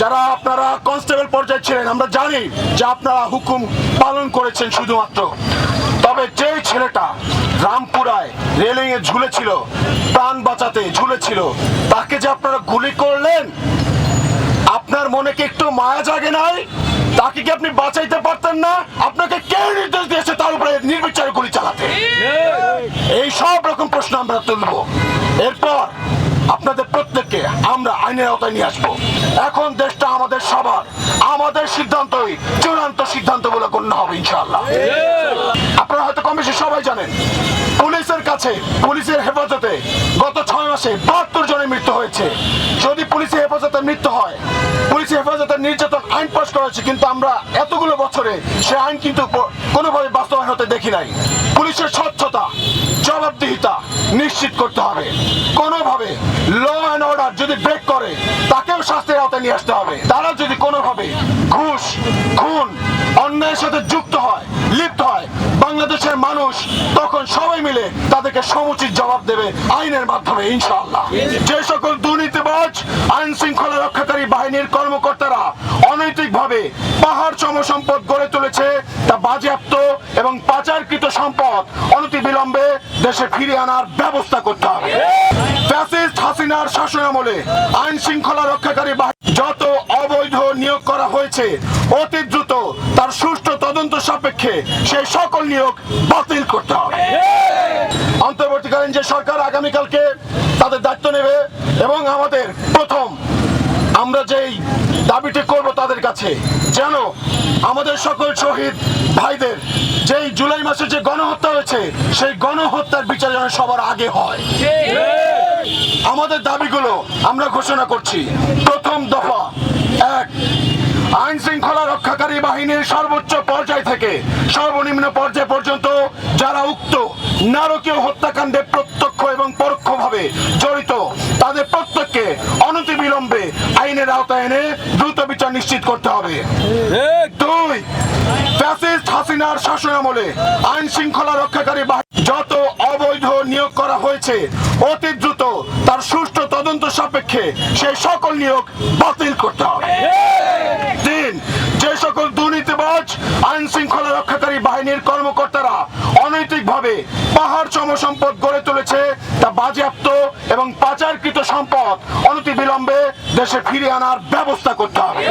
যারা আপনারা কনস্টেবল পর্যায়ে ছিলেন আমরা জানি যে আপনারা হুকুম পালন করেছেন শুধুমাত্র। তবে যে ছেলেটা রামপুরায় রেলিং এ ঝুলেছিল প্রাণ বাঁচাতে ঝুলেছিল তাকে যে আপনারা গুলি করলেন আপনার মনে কি একটু মায়া জাগে নাই? তাকে কি আপনি বাঁচাইতে পারতেন না? আপনাকে কে নির্দেশ দিয়েছে তার উপরে নির্বিচারে গুলি চালাতে? এই সব রকম প্রশ্ন আমরা তুলব। এরপর আপনাদের আমরা আইনের আওতায় নিয়ে আসব। এখন দেশটা আমাদের সবার। আমাদের সিদ্ধান্তই চূড়ান্ত সিদ্ধান্ত বলে গণ্য হবে, ইনশাআল্লাহ। আপনারা হয়তো কম সবাই জানেন, পুলিশের কাছে, পুলিশের হেফাজতে গত ছয় মাসে বাহাত্তর জনের মৃত্যু হয়েছে। যদি পুলিশের হেফাজতে মৃত্যু হয় পুলিশের হেফাজতে নির্যাতন আইন পাশ করা হয়েছে, কিন্তু আমরা এতগুলো বছরে সে আইন কিন্তু কোনোভাবে বাস্তবায়ন হতে দেখি নাই। পুলিশের স্বচ্ছতা, জবাবদিহিতা নিশ্চিত করতে হবে। কোনোভাবে তাকেও শাস্তির আওতায় নিয়ে আসতে হবে। তারা যদি কোনোভাবে ঘুষ, খুন, অন্যায়ের সাথে যুক্ত হয়, লিপ্ত হয়, বাংলাদেশের মানুষ, তখন সবাই মিলে তাদেরকে সমুচিত জবাব দেবে আইনের মাধ্যমে, ইনশাআল্লাহ। যে সকল দুর্নীতিবাজ আইন শৃঙ্খলা রক্ষাকারী বাহিনীর কর্মকর্তারা অনৈতিকভাবে পাহাড় সম সম্পদ গড়ে তুলেছে, তা বাজেয়াপ্ত এবং পাচারকৃত সম্পদ অনতিবিলম্বে দেশে ফিরিয়ে আনার ব্যবস্থা করতে হবে। হাসিনার শাসনামলে আইন শৃঙ্খলা রক্ষাকারী যত অবৈধ নিয়োগ করা হয়েছে, অতি দ্রুত তার সুষ্ঠু তদন্ত সাপেক্ষে সেই সকল নিয়োগ বাতিল করতে হবে। অন্তর্বর্তীকালীন যে সরকার আগামীকালকে তাদের দায়িত্ব নেবে এবং আমাদের প্রথম আমরা যেই দাবিটি করব তাদের কাছে, যেন আমাদের সকল শহীদ ভাইদের যেই জুলাই মাসে যে গণহত্যা হয়েছে, সেই গণহত্যার বিচার যেন সবার আগে হয়। আমাদের দাবিগুলো আমরা ঘোষণা করছি। প্রথম দফা, এক, আইন শৃঙ্খলা রক্ষাকারী বাহিনীর সর্বোচ্চ পর্যায় থেকে সর্বনিম্ন পর্যায় পর্যন্ত যারা উক্ত নারকীয় হত্যাকাণ্ডে প্রত্যক্ষ এবং পরোক্ষভাবে জড়িত, তাদের প্রত্যেককে অনতিবিলম্বে আইনের আওতায় এনে দ্রুত বিচার নিশ্চিত করতে হবে। দুই, ফ্যাসিস্ট হাসিনার শাসনামলে আইন শৃঙ্খলা রক্ষাকারী বাহিনী যত অবৈধ নিয়োগ করা হয়েছে, অতি দ্রুত তার সুষ্ঠু তদন্ত সাপেক্ষে সেই সকল নিয়োগ বাতিল করতে হবে। তিন, যে সকল দুর্নীতিবাজ, আইন শৃঙ্খলা রক্ষাকারী বাহিনীর কর্মকর্তারা অনৈতিকভাবে পাহাড় সম সম্পদ গড়ে তুলেছে, তা বাজেয়াপ্ত এবং পাচারকৃত সম্পদ অনতিবিলম্বে দেশে ফিরিয়ে আনার ব্যবস্থা করতে হবে।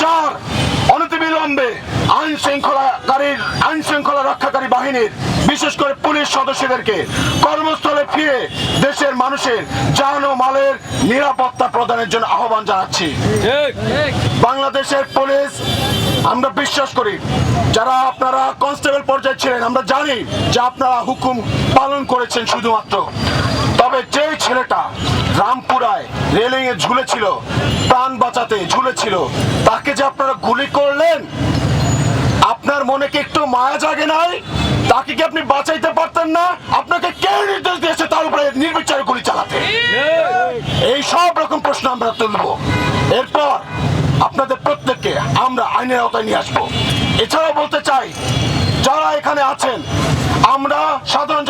চার, অনতিবিলম্বে আইন শৃঙ্খলাকারীর আইন শৃঙ্খলা রক্ষাকারী বাহিনীর বিশেষ করে পুলিশ সদস্যদেরকে কর্মস্থলে ফিরে দেশের মানুষের জান ও মালের নিরাপত্তা প্রদানের জন্য আহ্বান জানাচ্ছি। বাংলাদেশের পুলিশ আমরা বিশ্বাস করি যারা আপনারা কনস্টেবল পর্যায়ে ছিলেন আমরা জানি যে আপনারা হুকুম পালন করেছেন শুধুমাত্র। তবে যে ছেলেটা রামপুরায় রেলিং এ ঝুলেছিল প্রাণ বাঁচাতে ঝুলেছিল তাকে যে আপনারা গুলি করলেন আপনার মনে কি একটু মায়া জাগে নাই? তাকে কি আপনি বাঁচাইতে পারতেন না? আপনাকে কে নির্দেশ দিয়েছে তার উপরে নির্বিচারে গুলি চালাতে? এই সব রকম প্রশ্ন আমরা তুলব। এরপর আপনাদের প্রত্যেককে আমরা আইনের আওতায় নিয়ে আসব। এছাড়াও বলতে চাই, যারা এখানে আছেন, আমরা সাধারণ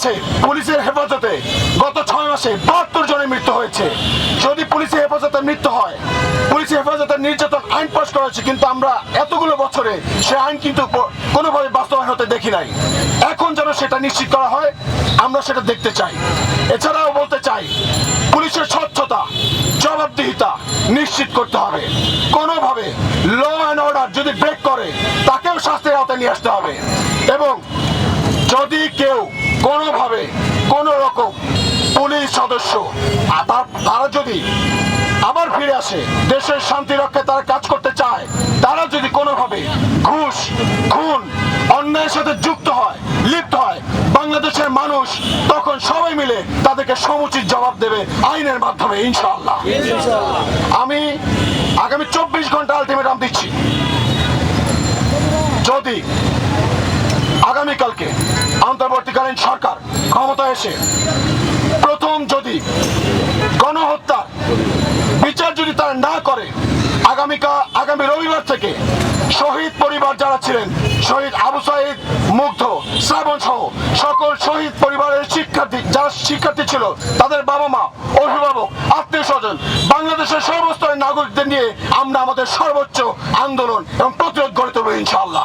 কাছে পুলিশের হেফাজতে। গত ছয় মাসে বাহাত্তর জনের মৃত্যু হয়েছে। যদি পুলিশের হেফাজতে মৃত্যু হয়, পুলিশের হেফাজতে নির্যাতন আইন পাশ করা হয়েছে, কিন্তু আমরা এতগুলো বছরে সে আইন কিন্তু কোনোভাবে বাস্তবায়ন হতে দেখি নাই। এখন যেন সেটা নিশ্চিত করা হয়, আমরা সেটা দেখতে চাই। এছাড়াও বলতে চাই, পুলিশের স্বচ্ছতা, জবাবদিহিতা নিশ্চিত করতে হবে। কোনোভাবে ল অ্যান্ড অর্ডার যদি ব্রেক করে, তাকেও শাস্তির আওতায় নিয়ে আসতে হবে। এবং যদি কেউ কোনোভাবে কোনো রকম পুলিশ সদস্য তার- যদি আবার ফিরে আসে, দেশের শান্তি রক্ষায় তারা কাজ করতে চায়, তারা যদি কোনোভাবে ঘুষ, খুন, অন্যায়ের সাথে যুক্ত হয়, লিপ্ত হয়, বাংলাদেশের মানুষ তখন সবাই মিলে তাদেরকে সমুচিত জবাব দেবে আইনের মাধ্যমে, ইনশাআল্লাহ। আমি আগামী চব্বিশ ঘণ্টা আলটিমেটাম দিচ্ছি। যদি আগামীকালকে অন্তর্বর্তীকালীন সরকার ক্ষমতা এসে প্রথম যদি গণহত্যা বিচার যদি তারা না করে, আগামীকা, আগামী রবিবার থেকে শহীদ পরিবার যারা ছিলেন, শহীদ আবু সাইদ, মুগ্ধ শ্রাবণ সহ সকল শহীদ পরিবারের শিক্ষার্থী, যারা শিক্ষার্থী ছিল, তাদের বাবা মা অভিভাবক আত্মীয় স্বজন বাংলাদেশের সর্বস্তরের নাগরিকদের নিয়ে আমরা আমাদের সর্বোচ্চ আন্দোলন এবং প্রতিরোধ গড়ে তুলব ইনশাআল্লাহ।